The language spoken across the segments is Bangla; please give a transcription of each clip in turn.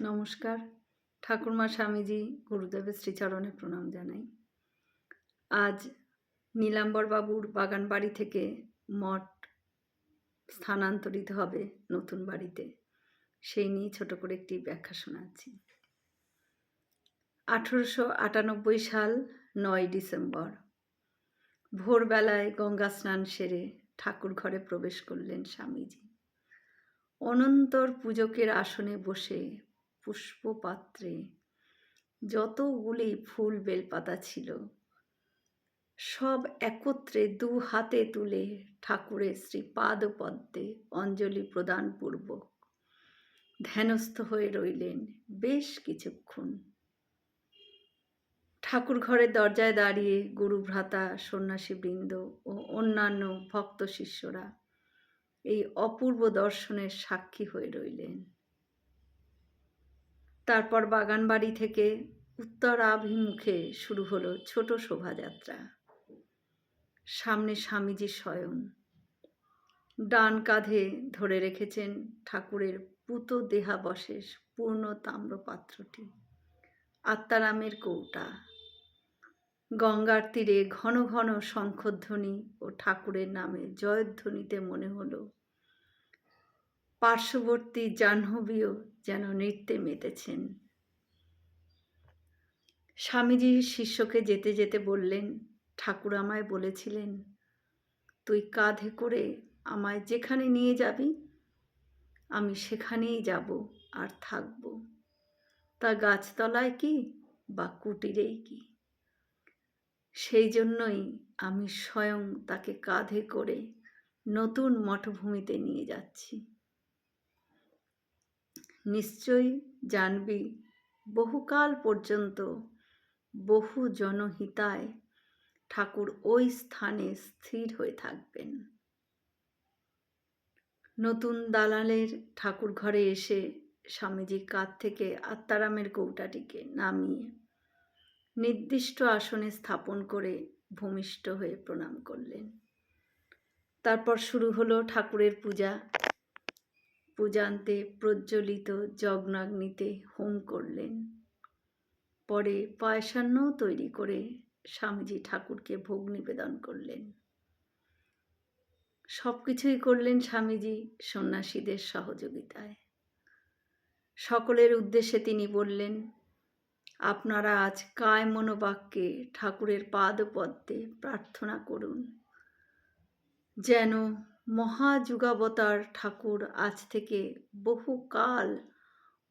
নমস্কার। ঠাকুরমা স্বামীজি গুরুদেবের শ্রীচরণে প্রণাম জানাই। আজ নীলাম্বরবাবুর বাগান বাড়ি থেকে মঠ স্থানান্তরিত হবে নতুন বাড়িতে। সেই নিয়ে ছোট করে একটি ব্যাখ্যা শোনাচ্ছি। আঠেরোশো আটানব্বই সাল নয় ডিসেম্বর। ভোরবেলায় গঙ্গা স্নান সেরে ঠাকুর ঘরে প্রবেশ করলেন স্বামীজি। অনন্তর পূজকের আসনে বসে পুষ্পপাত্রে। যতগুলি ফুল বেলপাতা ছিল, সব একত্রে দু হাতে তুলে ঠাকুরের শ্রী পাদপদ্মে অঞ্জলি প্রদান পূর্বক ধ্যানস্থ হয়ে রইলেন বেশ কিছুক্ষণ। ঠাকুর ঘরের দরজায় দাঁড়িয়ে গুরু ভ্রাতা সন্ন্যাসীবৃন্দ ও অন্যান্য ভক্ত শিষ্যরা এই অপূর্ব দর্শনের সাক্ষী হয়ে রইলেন। তারপর বাগানবাড়ি থেকে উত্তরাভিমুখে শুরু হলো ছোট শোভাযাত্রা। সামনে স্বামীজি স্বয়ং। ডান কাঁধে ধরে রেখেছেন ঠাকুরের পুত দেহাবশেষ পূর্ণ তাম্রপাত্রটি। আত্মারামের কৌটা। গঙ্গার তীরে ঘন ঘন শঙ্খধ্বনি ও ঠাকুরের নামে জয়ধ্বনিতে মনে হলো পার্শ্ববর্তী জাহ্নবীও যেন নৃত্যে মেতেছেন। স্বামীজি শিষ্যকে যেতে যেতে বললেন, ঠাকুর আমায় বলেছিলেন, তুই কাঁধে করে আমায় যেখানে নিয়ে যাবি, আমি সেখানেই যাব আর থাকব। তা গাছতলায় কি বা কুটিরেই কি? সেই জন্যই আমি স্বয়ং তাকে কাঁধে করে নতুন মঠভূমিতে নিয়ে যাচ্ছি। নিশ্চয়ই জানবি, বহুকাল পর্যন্ত বহু জনহিতায় ঠাকুর ওই স্থানে স্থির হয়ে থাকবেন। নতুন দালালের ঠাকুর ঘরে এসে স্বামীজি কাঁধ থেকে আত্মারামের কৌটাটিকে নামিয়ে নির্দিষ্ট আসনে স্থাপন করে ভূমিষ্ঠ হয়ে প্রণাম করলেন। তারপর শুরু হলো ঠাকুরের পূজা। পূজান্তে প্রজ্বলিত যজ্ঞাগ্নিতে হোম করলেন। পরে পায়সান্নও তৈরি করে স্বামীজি ঠাকুরকে ভোগ নিবেদন করলেন। সব কিছুই করলেন স্বামীজি সন্ন্যাসীদের সহযোগিতায়। সকলের উদ্দেশ্যে তিনি বললেন, আপনারা আজ কায় মনোবাক্যে ঠাকুরের পাদপদ্মে প্রার্থনা করুন। যেন মহাযুগাবতার ঠাকুর আজ থেকে বহু কাল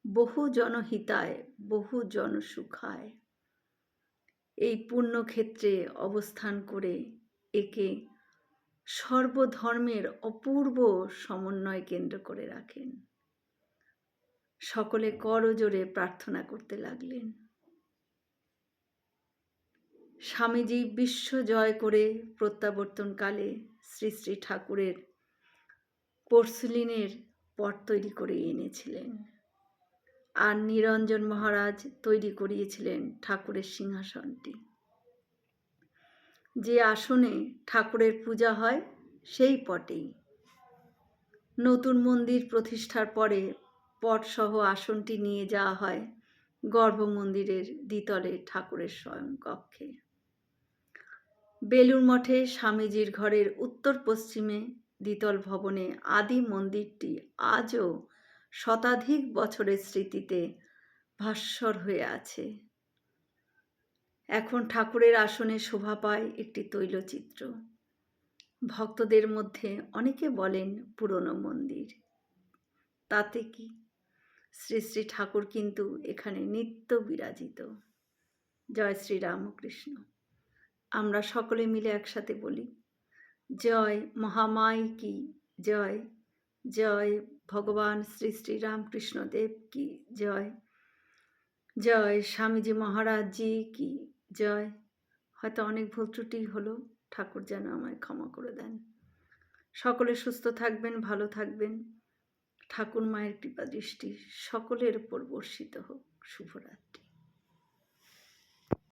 বহু জনহিতায়, বহু জনসুখায়। এই পুণ্যক্ষেত্রে অবস্থান করে একে সর্বধর্মের অপূর্ব সমন্বয় কেন্দ্র করে রাখেন। সকলে করজোরে প্রার্থনা করতে লাগলেন। স্বামীজি বিশ্ব জয় করে প্রত্যাবর্তনকালে শ্রী শ্রী ঠাকুরের পোর্সলিনের পট তৈরি করে এনেছিলেন। আর নিরঞ্জন মহারাজ তৈরি করিয়েছিলেন ঠাকুরের সিংহাসনটি। যে আসনে ঠাকুরের পূজা হয়, সেই পটেই। নতুন মন্দির প্রতিষ্ঠার পরে পটসহ আসনটি নিয়ে যাওয়া হয় গর্ভ মন্দিরের দ্বিতলে ঠাকুরের স্বয়ং কক্ষে বেলুর মঠে স্বামীজির ঘরের উত্তর পশ্চিমে দ্বিতল ভবনে আদি মন্দিরটি আজও শতাধিক বছরের স্মৃতিতে ভাস্বর হয়ে আছে। এখন ঠাকুরের আসনে শোভা পায় একটি তৈলচিত্র। ভক্তদের মধ্যে অনেকে বলেন পুরনো মন্দির। তাতে কি? শ্রী শ্রী ঠাকুর কিন্তু এখানে নিত্য বিরাজিত। জয় শ্রী রামকৃষ্ণ। আমরা সকলে মিলে একসাথে বলি, জয় মহামাই কি, জয় জয় ভগবান শ্রী শ্রী রামকৃষ্ণদেব কি, জয় জয় স্বামীজি মহারাজজি কি, জয়। হয়তো অনেক ভুল ত্রুটি হলো, ঠাকুর যেন আমায় ক্ষমা করে দেন। সকলে সুস্থ থাকবেন, ভালো থাকবেন। ঠাকুর মায়ের কৃপা দৃষ্টি সকলের উপর বর্ষিত হোক। শুভরাত্রি।